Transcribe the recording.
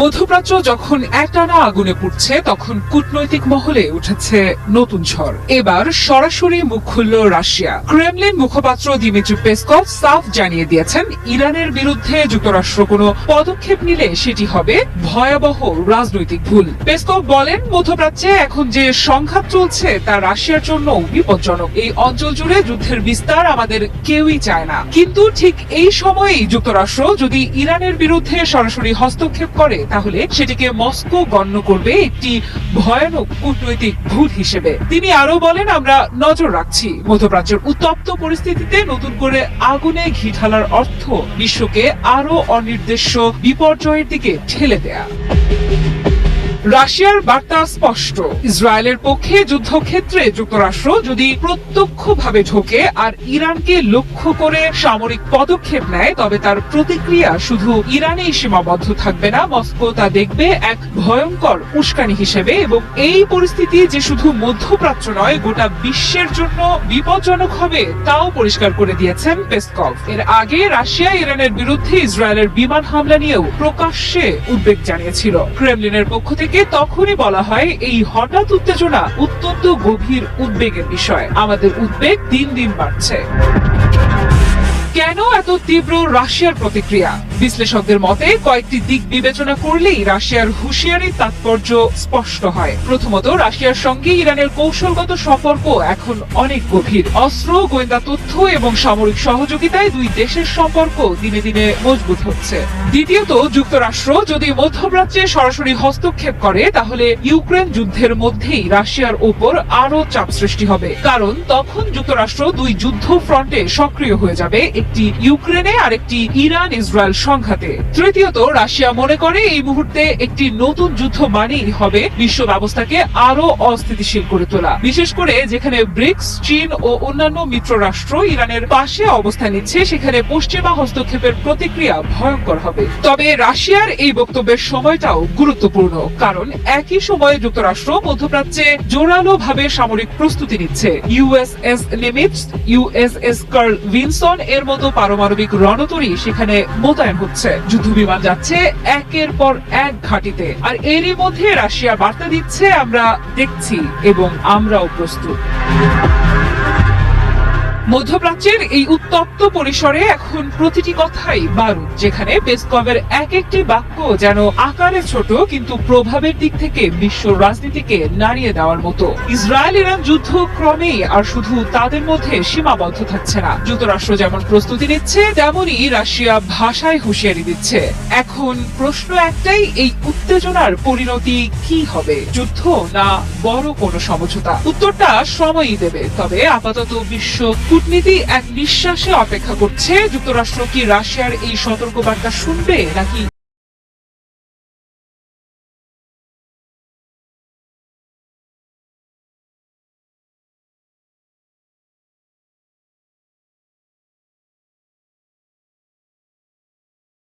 মধ্যপ্রাচ্য যখন একটানা আগুনে পুড়ছে, তখন কূটনৈতিক মহলে উঠেছে নতুন ঝড়। এবার সরাসরি মুখ খুলল রাশিয়া। ক্রেমলিন মুখপাত্র দিমিত্রি পেসকভ সাফ জানিয়ে দিয়েছেন, ইরানের বিরুদ্ধে যুক্তরাষ্ট্র কোনো পদক্ষেপ নিলে সেটি হবে ভয়াবহ রাজনৈতিক ভুল। পেসকভ বলেন, মধ্যপ্রাচ্যে এখন যে সংঘাত চলছে, তা রাশিয়ার জন্য বিপজ্জনক। এই অঞ্চল জুড়ে যুদ্ধের বিস্তার আমাদের কেউই চায় না। কিন্তু ঠিক এই সময়েই যুক্তরাষ্ট্র যদি ইরানের বিরুদ্ধে সরাসরি হস্তক্ষেপ করে তাহলে সেটিকে মস্কো গণ্য করবে একটি ভয়ানক কূটনৈতিক ভুল হিসেবে। তিনি আরও বলেন, আমরা নজর রাখছি মধ্যপ্রাচ্যের উত্তপ্ত পরিস্থিতিতে নতুন করে আগুনে ঘি ঢালার অর্থ বিশ্বকে আরও অনির্দেশ্য বিপর্যয়ের দিকে ঠেলে দেয়া। রাশিয়ার বার্তা স্পষ্ট। ইসরায়েলের পক্ষে যুদ্ধক্ষেত্রে যুক্তরাষ্ট্র যদি প্রত্যক্ষভাবে ঢোকে আর ইরানকে লক্ষ্য করে সামরিক পদক্ষেপ নেয়, তবে তার প্রতিক্রিয়া শুধু ইরানেই সীমাবদ্ধ থাকবে না। মস্কো তা দেখবে এক ভয়ঙ্কর উস্কানি হিসেবে এবং এই পরিস্থিতি যে শুধু মধ্যপ্রাচ্য নয়, গোটা বিশ্বের জন্য বিপজ্জনক হবে তাও পরিষ্কার করে দিয়েছেন পেসকভ। এর আগে রাশিয়া ইরানের বিরুদ্ধে ইসরায়েলের বিমান হামলা নিয়েও প্রকাশ্যে উদ্বেগ জানিয়েছিল। ক্রেমলিনের পক্ষ থেকে তখনই বলা হয় এই হঠাৎ উত্তেজনা অত্যন্ত গভীর উদ্বেগের বিষয়। আমাদের উদ্বেগ দিন দিন বাড়ছে। কেন এত তীব্র রাশিয়ার প্রতিক্রিয়া। বিশ্লেষকদের মতে, কয়েকটি দিক বিবেচনা করলেই রাশিয়ার হুঁশিয়ারির তাৎপর্য স্পষ্ট হয়। প্রথমত, রাশিয়ার সঙ্গে ইরানের কৌশলগত সম্পর্ক এখন অনেক গভীর। অস্ত্র, গোয়েন্দা তথ্য এবং সামরিক সহযোগিতায় দুই দেশের সম্পর্ক দিনে দিনে মজবুত হচ্ছে। দ্বিতীয়ত, যুক্তরাষ্ট্র যদি মধ্যপ্রাচ্যে সরাসরি হস্তক্ষেপ করে, তাহলে ইউক্রেন যুদ্ধের মধ্যেই রাশিয়ার ওপর আরও চাপ সৃষ্টি হবে। কারণ, তখন যুক্তরাষ্ট্র দুই যুদ্ধ ফ্রন্টে সক্রিয় হয়ে যাবে একটি ইউক্রেনে আর একটি ইরান ইসরায়েল সংঘাতে। তৃতীয়ত, রাশিয়া মনে করে এই মুহূর্তে একটি নতুন যুদ্ধ মানেই হবে বিশ্ব ব্যবস্থাকে আরও অস্থিতিশীল করে তোলা। বিশেষ করে যেখানে ব্রিক্স, চীন ও অন্যান্য মিত্র রাষ্ট্র ইরানের পাশে অবস্থান নিচ্ছে, সেখানে পশ্চিমা হস্তক্ষেপের প্রতিক্রিয়া ভয়ঙ্কর হবে। তবে রাশিয়ার এই বক্তব্যের সময়টাও গুরুত্বপূর্ণ, কারণ একই সময়ে যুক্তরাষ্ট্র মধ্যপ্রাচ্যে জোরালো ভাবে সামরিক প্রস্তুতি নিচ্ছে। USS Nimitz USS Carl Vinson এর মতো পারমাণবিক রণতরী সেখানে মোতায়েন হচ্ছে। যুদ্ধ বিমান যাচ্ছে একের পর এক ঘাটিতে। আর এরই মধ্যে রাশিয়া বার্তা দিচ্ছে, আমরা দেখছি এবং আমরাও প্রস্তুত। মধ্যপ্রাচ্যের এই উত্তপ্ত পরিসরে এখন প্রতিটি কথাই বারুদ, যেখানে পেসকভের এক একটি বাক্য যেন আকারে ছোট, কিন্তু প্রভাবের দিক থেকে বিশ্ব রাজনীতিকে নাড়িয়ে দেওয়ার মতো। ইসরায়েল ইরান যুদ্ধ ক্রমেই আর শুধু তাদের মধ্যে সীমাবদ্ধ থাকছে না। যুক্তরাষ্ট্র যেমন প্রস্তুতি নিচ্ছে, তেমনই রাশিয়া ভাষায় হুঁশিয়ারি দিচ্ছে। এখন প্রশ্ন একটাই, এই উত্তেজনার পরিণতি কি হবে? যুদ্ধ না বড় কোনো সমঝোতা? উত্তরটা সময়ই দেবে, তবে আপাতত বিশ্ব কূটনীতি এক নিঃশ্বাসে অপেক্ষা করছে। যুক্তরাষ্ট্র কি রাশিয়ার এই সতর্কবার্তা শুনবে নাকি